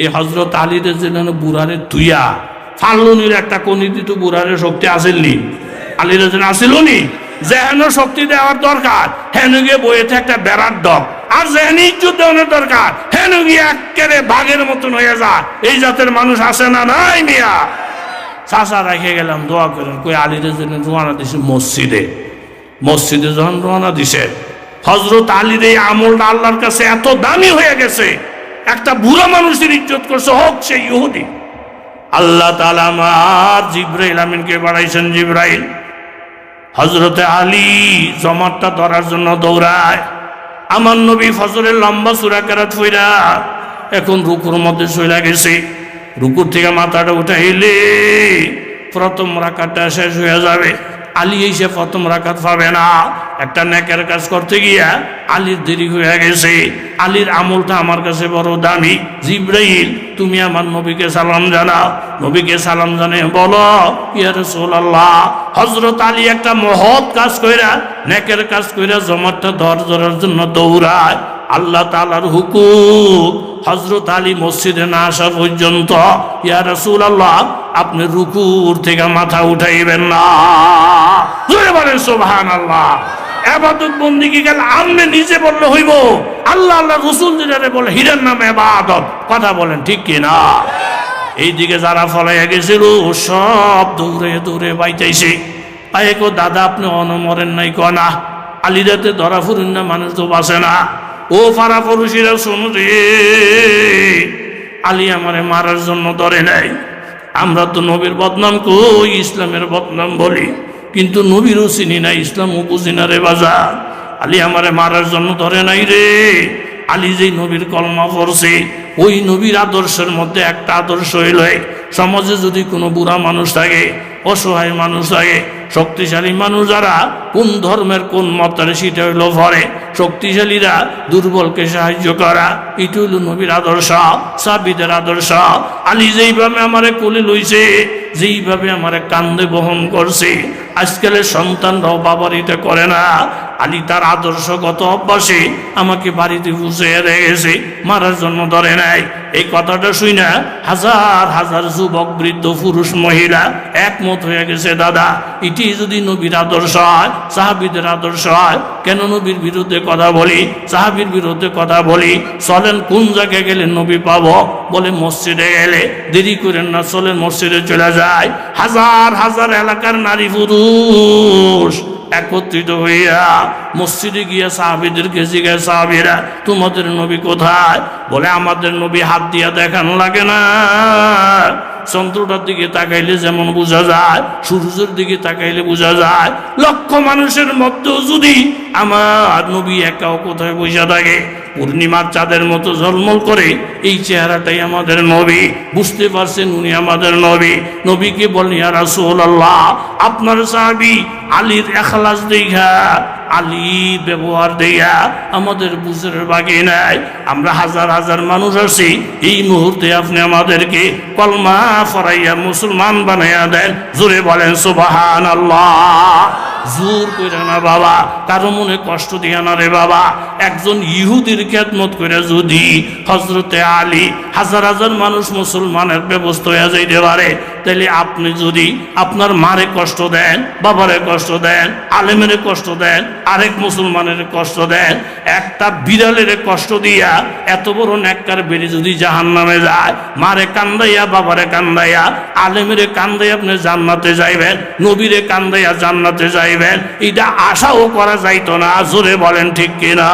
এই হজরত আলীদের জন্য বুড়ারে তুইয়া ফাল্লুনির একটা কনি দিত বুড়ারে শক্তি আসেননি। আলীর জন্য আসিল নি যেহেন শক্তি দেওয়ার দরকার, হেন গিয়ে বইয়েতে একটা বেড়ার ডক আর যেহেন ইজ্জত দেওয়ার দরকার, হেন গিয়ে একেবারে বাঘের মতন হয়ে যা। এই জাতের মানুষ আসে না নাই মিয়া? চাষা রেখে গেলাম, দোয়া করেন, কই আলীদের জন্য রোয়ানা দিছে মসজিদে। মসজিদে যখন রওনা দিছে হজরত আলীর এই আমলটা আল্লাহর কাছে এত দামি হয়ে গেছে একটা বুড়া মানুষের ইজ্জত করছে, হোক সে ইহুদি। আল্লাহ তালা আমার জিব্রাইল আমিনকে বাড়াইছেন জিব্রাইল। হজরতে আলী জমাতটা ধরার জন্য দৌড়ায়। আমার নবী ফজরের লম্বা সুরা কেরাত ফইরা এখন রুকুর মধ্যে চলে গেছে। রুকুর থেকে মাথাটা উঠাইলে প্রথম রাকাতটা শেষ হয়ে যাবে। আলী এসে প্রথম রাকাত পাবে না। একটা নেকের কাজ করতে গিয়া আলীর দেরি হয়ে গেছে। আলীর আমলটা আমার কাছে বড় দামি। জিব্রাইল, তুমি আমার নবীকে সালাম জানাও। নবীকে সালাম জানে বলো, ইয়া রাসূলুল্লাহ, হযরত আলী একটা মহৎ কাজ কইরা, নেকের কাজ কইরা জমাতটা ধর ধরার জন্য দৌড়ায়। আল্লাহ তাআলার হুকুম হজরত আলী মসজিদে না আসা পর্যন্ত, ইয়া রাসূলুল্লাহ, আপনি রুকুর থেকে মাথা উঠাইবেন না। বলেন সুবহানাল্লাহ। এবাদত বন্দিকে গেল? আপনি নিজে বললে হইব। আল্লাহ আল্লাহ রসুল যেটারে বলে, হিরের নামে এবাদত কথা বলেন, ঠিক কি না? এইদিকে যারা ফলাইয়া গেছিল, সব দৌড়ে দৌড়ে বাইতাইছে। আয়ে কো, দাদা, আপনি অনমরেন নাই কনা আলিদাতে ধরা ফুরুন না, মানুষ তো বাসে না। ও ফারা পুরুষেরা শুনু রে। আলী আমারে মারার জন্য ধরে নাই। আমরা তো নবীর বদনাম কই, ইসলামের বদনাম বলি। কিন্তু নবীরও চিনি না ইসলামও বুঝি না রে বাজার। আলী আমারে মারার জন্য ধরে নাই রে। আলী যেই নবীর কলমা পড়ছে, ওই নবীর আদর্শের মধ্যে একটা আদর্শ হইল সমাজে যদি কোনো বুড়া মানুষ থাকে, অসহায় মানুষ থাকে শক্তিশালী মানুষ যারা, কোন ধর্মের কোন মতের সেটা হইল ভরে। শক্তিশালীরা দুর্বলকে সাহায্য করা, এটি হইল নবীর আদর্শ, সাবিদের আদর্শ। আলী যেইভাবে আমারে কোলে লইছে, যেইভাবে আমারে কান্দে বহন করছে, আজকালের সন্তানরাও বাবার এটা করে না। আলী তার আদর্শগত অভ্যাসে আমাকে বাড়িতে বুঝিয়ে রেখেছে, মারার জন্য ধরে নাই। এই কথাটা শুই না হাজার হাজার যুবক, বৃদ্ধ, পুরুষ, মহিলা একমত হয়ে গেছে, দাদা। এটি যদি নবীর আদর্শ হয়, সাহাবিদের আদর্শ হয়, কেন নবীর বিরুদ্ধে কথা বলি? সাহাবির বিরুদ্ধে কথা বলি, চলেন কোন জায়গায় গেলে নবী পাব? বলে মসজিদে গেলে। দেরি করেন না, চলেন মসজিদে চলে যায়। হাজার হাজার এলাকার নারী পুরুষ একত্রিত হইয়া মসজিদে গিয়া সাহাবিদেরকে জিজ্ঞাসা সাহাবিরা তোমাদের নবী কোথায়? বলে, আমাদের নবী হাত দিয়া দেখান লাগে না। চন্দ্রটার দিকে তাকাইলে যেমন বোঝা যায়, সূর্যের দিকে তাকাইলে বোঝা যায়, লক্ষ মানুষের মধ্যেও যদি আমার নবী একাও কোথায় বসে থাকে, পূর্ণিমার চাঁদের মতো ঝলমল করে, এই চেহারাটাই আমাদের নবী। বুঝতে পারছেন উনি আমাদের নবী। নবীকে বলেন আপনার সাহাবী আলীর এখলাস দেখা আলীর ব্যবহার দেয়া আমাদের বুঝের বাকি নাই। আমরা হাজার হাজার মানুষ আছি। এই মুহূর্তে আপনি আমাদেরকে কলমা ফরাইয়া মুসলমান বানাইয়া দেন। জোরে বলেন সুবাহান আল্লাহ জোর করে না বাবা, কারও মনে কষ্ট দিয়া না রে বাবা। একজন ইহুদির খেদমত করে যদি হজরতে আলী হাজার হাজার মানুষ মুসলমানের ব্যবস্থা হয়ে যাইতে পারে। তাহলে আপনি যদি আপনার মারে কষ্ট দেন, বাবারে কষ্ট দেন, আলেমের কষ্ট দেন, আরেক মুসলমানের কষ্ট দেন, একটা বিড়ালের কষ্ট দিয়া এত বড় নেককার বেরি যদি জাহান নামে যায়, মারে কান্দাইয়া, বাবারে কান্দাইয়া, আলেমের কান্দাইয়া আপনি জান্নাতে যাইবেন, নবীরে কান্দাইয়া জান্নাতে যাইবেন এটা আশাও করা যাইতো না, জোরে বলেন ঠিক কিনা?